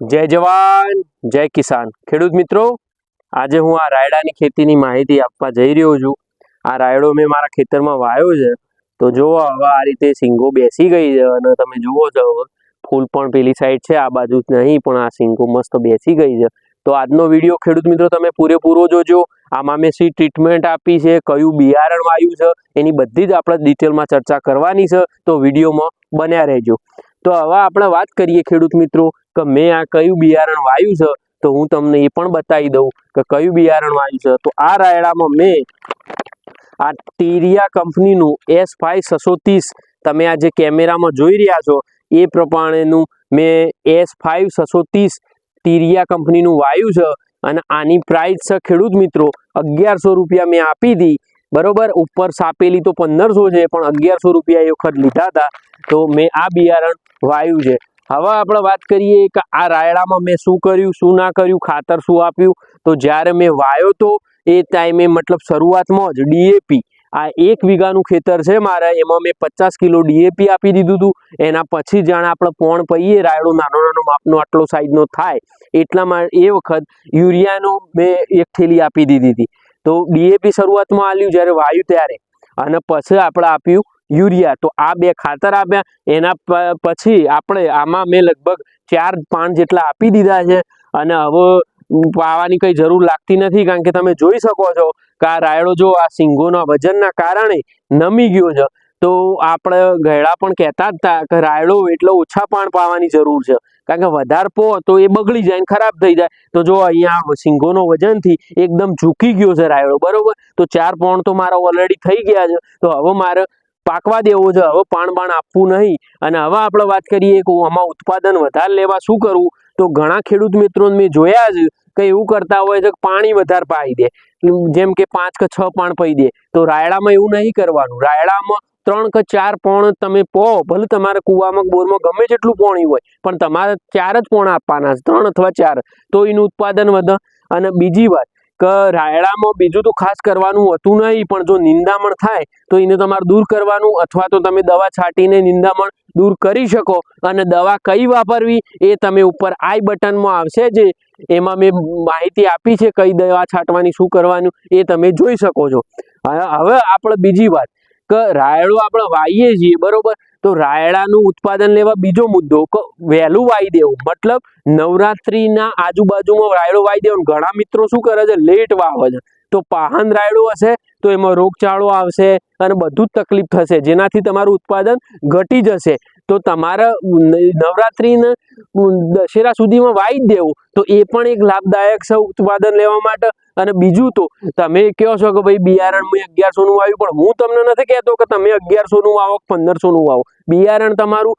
જય જવાન, જય કિસાન. ખેડૂત મિત્રો, આજે હું આ રાયડાની ખેતીની માહિતી આપવા જઈ રહ્યો છું. આ રાયડો મેં મારા ખેતરમાં વાયો છે. તો જુઓ, હવે આ રીતે સિંગો બેસી ગઈ છે અને તમે જુઓ છો, ફૂલ પણ પેલી સાઈડ છે, આ બાજુ નહીં, પણ આ સિંગો મસ્ત બેસી ગઈ છે. તો આજનો વીડિયો, ખેડૂત મિત્રો, તમે પૂરેપૂરો જોજો. આમાં મેં શી ટ્રીટમેન્ટ આપી છે, કયું બિયારણ વાયું છે, એની બધી જ આપણે ડિટેલમાં ચર્ચા કરવાની છે. તો વિડીયોમાં બન્યા રહેજો. તો હવે આપણે વાત કરીએ ખેડૂત મિત્રો કે મેં આ કયું બિયારણ વાયું છે, તો હું તમને એ પણ બતાવી દઉં કે કયું બિયારણ વાયું છે. તો આ રાયડામાં મેં આ ટીરિયા કંપનીનું એસ ફાઈવ છસો ત્રીસ તમે આ જે કેમેરામાં જોઈ રહ્યા છો, એ પ્રમાણેનું મેં એસ ફાઈવ છસો ત્રીસ ટીરિયા કંપનીનું વાયું છે અને આની પ્રાઇસ છે ખેડૂત મિત્રો અગિયારસો રૂપિયા મેં આપી હતી બરોબર? ઉપર સાપેલી તો પંદરસો છે, પણ અગિયારસો રૂપિયા એ વખત લીધા હતા. તો મેં આ બિયારણ વાયું છે. હવે આપણે વાત કરીએ કે આ રાયડામાં મેં શું કર્યું, શું ના કર્યું, ખાતર શું આપ્યું? તો જ્યારે મેં વાયો તો એ ટાઈમે મતલબ શરૂઆતમાં જ ડીએપી આ એક વીઘાનું ખેતર છે મારે, એમાં મેં પચાસ કિલો ડીએપી આપી દીધું હતું એના પછી જાણે આપણે પોણ પહીએ રાયડો નાનો નાનો માપનો આટલો સાઈઝનો થાય. એટલામાં એ વખત યુરિયાનો મેં એક થેલી આપી દીધી હતી. તો ડીએપી શરૂઆતમાં આલ્યું જ્યારે વાયું ત્યારે. અને પછી આપણે આપ્યું યુરિયા. તો આ બે ખાતર આપ્યા. એના પછી આપણે આમાં મેં લગભગ ચાર પાન જેટલા આપી દીધા છે. અને હવે પાવાની કંઈ જરૂર લાગતી નથી, કારણ કે તમે જોઈ શકો છો કે આ રાયડો જો આ સિંગોના વજનના કારણે નમી ગયો છે. તો આપણે ગયડા પણ કહેતા હતા કે રાયડો એટલો ઓછા પાણ પાવાની જરૂર છે. કારણ કે વધારે પો તો એ બગડી જાય ને ખરાબ થઈ જાય. તો જો અહીંયા સિંગોનો વજનથી એકદમ ઝૂકી ગયો છે રાયડો, બરોબર? તો ચાર પોણ તો મારા ઓલરેડી થઈ ગયા છે. તો હવે મારે પાકવા દેવો છે હવે પાણ બાણ આપવું નહીં. અને હવે આપણે વાત કરીએ કે આમાં ઉત્પાદન વધારે લેવા શું કરવું તો ઘણા ખેડૂત મિત્રોને મેં જોયા છે કે એવું કરતા હોય છે કે પાણી વધારે પાઈ દે. જેમ કે પાંચ કે છ પાણ પાઈ દે. તો રાયડામાં એવું નહીં કરવાનું. રાયડામાં ત્રણ કે ચાર પોણ તમે પો. ભલે તમારે કૂવામાં બોરમાં ગમે જેટલું પોણી હોય, પણ તમારે ચાર જ પોણ આપવાના છે. ત્રણ અથવા ચાર. તો એનું ઉત્પાદન વધે. અને બીજી વાત કે રાયડામાં બીજું તો ખાસ કરવાનું હોતું નહીં, પણ જો નિંદામણ થાય, તો એને તમારે દૂર કરવાનું, અથવા તો તમે દવા છાંટીને નિંદામણ દૂર કરી શકો, અને દવા કઈ વાપરવી એ તમે ઉપર આઈ બટનમાં આવશે જે, એમાં મેં માહિતી આપી છે કઈ દવા છાંટવાની, શું કરવાનું, એ તમે જોઈ શકો છો. હવે આપણે બીજી વાત, કે રાયડો આપણે વાઈએ છીએ, બરોબર? તો રાયડાનું ઉત્પાદન લેવા બીજો મુદ્દો, કે, વહેલું વાઈ દેવું. મતલબ, નવરાત્રિના આજુબાજુમાં રાયડો વાઈ દેવો ઘણા મિત્રો શું કરે છે? લેટ વાવે છે. તો પાહન રાયડો હશે, તો એમાં રોગચાળો આવશે અને બધું જ તકલીફ થશે. જેનાથી તમારું ઉત્પાદન ઘટી જશે. તો તમારા નવરાત્રિને દશેરા સુધીમાં જ દેવું. તો એ પણ એક લાભદાયક છે ઉત્પાદન લેવા માટે. અને બીજું તો, તમે કહો છો કે ભાઈ બિયારણ મેં અગિયારસોનું વાવ્યું, પણ હું તમને નથી કહેતો કે તમે અગિયારસોનું વાવો પંદરસો નું વાવો. બિયારણ તમારું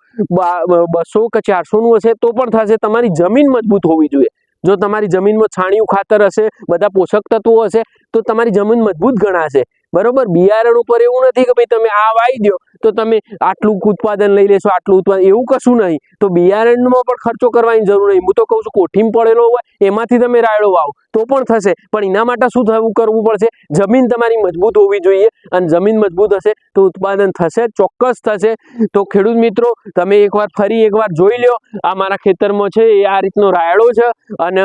બસો કે ચારસોનું હશે તો પણ થશે. તમારી જમીન મજબૂત હોવી જોઈએ. જો તમારી જમીનમાં છાણિયું ખાતર હશે, બધા પોષક તત્વો હશે, તો તમારી જમીન મજબૂત ગણાશે. બરોબર? બિયારણ ઉપર એવું નથી કે ભાઈ તમે આ વાવી દો, તો તમે આટલું ઉત્પાદન લઈ લેશો, આટલું ઉત્પાદન, એવું કશું નહીં. તો બિયારણમાં પણ ખર્ચો કરવાની જરૂર નહીં. હું તો કહું છું, કોઠીમ પડેલો હોય, એમાંથી તમે રાયડો વાવો, તો પણ થશે. પણ એના માટે શું થવું, કરવું પડશે? જમીન તમારી મજબૂત હોવી જોઈએ, અને જમીન મજબૂત હશે, તો ઉત્પાદન થશે, ચોક્કસ થશે. તો ખેડૂત મિત્રો, તમે એકવાર ફરી એકવાર જોઈ લો આ મારા ખેતરમાં છે, એ આ રીતનો રાયડો છે, અને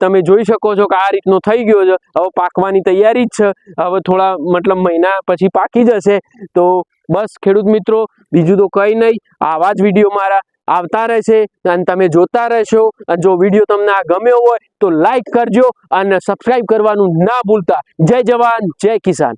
તમે જોઈ શકો છો કે આ રીતનો થઈ ગયો છે. હવે પાકવાની તૈયારી જ છે. હવે થોડા મતલબ મહિના પછી પાકી જશે. તો બસ ખેડૂત મિત્રો, બીજું તો કંઈ નહીં. આવા જ વીડિયો મારા આવતા રહેશે અને તમે જોતા રહેશો. અને જો વીડિયો તમને આ ગમ્યો હોય તો લાઈક કરજો અને સબસ્ક્રાઈબ કરવાનું ના ભૂલતા. જય જવાન, જય કિસાન.